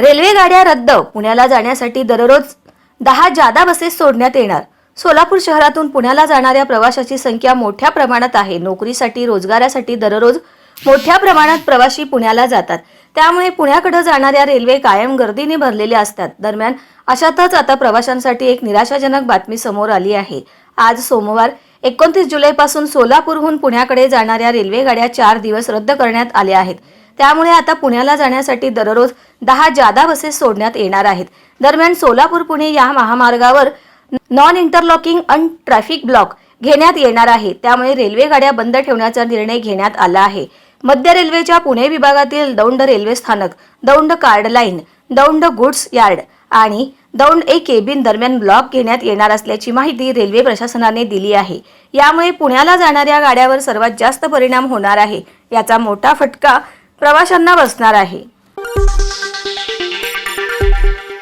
Railway गाड्या रद्द पुण्याला जाण्यासाठी दररोज दहा जादा बसेस सोडण्यात येणार. सोलापूर शहरातून पुण्याला जाणाऱ्या प्रवाशाची संख्या मोठ्या प्रमाणात आहे. नोकरीसाठी रोजगारासाठी दररोज मोठ्या प्रमाणात प्रवासी पुण्याला जातात. त्यामुळे पुण्याकडे जाणाऱ्या रेल्वे कायम गर्दीने भरलेल्या असतात. दरम्यान अशातच आता प्रवाशांसाठी एक निराशाजनक बातमी समोर आली आहे. आज सोमवार एकोणतीस जुलैपासून सोलापूरहून पुण्याकडे जाणाऱ्या रेल्वे गाड्या चार दिवस रद्द करण्यात आल्या आहेत. त्यामुळे आता पुण्याला जाण्यासाठी दररोज दहा जादा बसेस सोडण्यात येणार आहेत. दरम्यान सोलापूर पुणे या महामार्गावर नॉन इंटरलॉकिंग अन ट्रॅफिक ब्लॉक घेण्यात येणार आहे. त्यामुळे रेल्वे गाड्या बंद ठेवण्याचा निर्णय घेण्यात आला आहे. मध्य रेल्वेच्या पुणे विभागातील दौंड रेल्वे स्थानक Daund chord line Daund goods yard आणि दौंड ए केबिन दरम्यान ब्लॉक घेण्यात येणार असल्याची माहिती रेल्वे प्रशासनाने दिली आहे. यामुळे पुण्याला जाणाऱ्या गाड्यावर सर्वात जास्त परिणाम होणार आहे. याचा मोठा फटका प्रवाशांना बसणार आहे.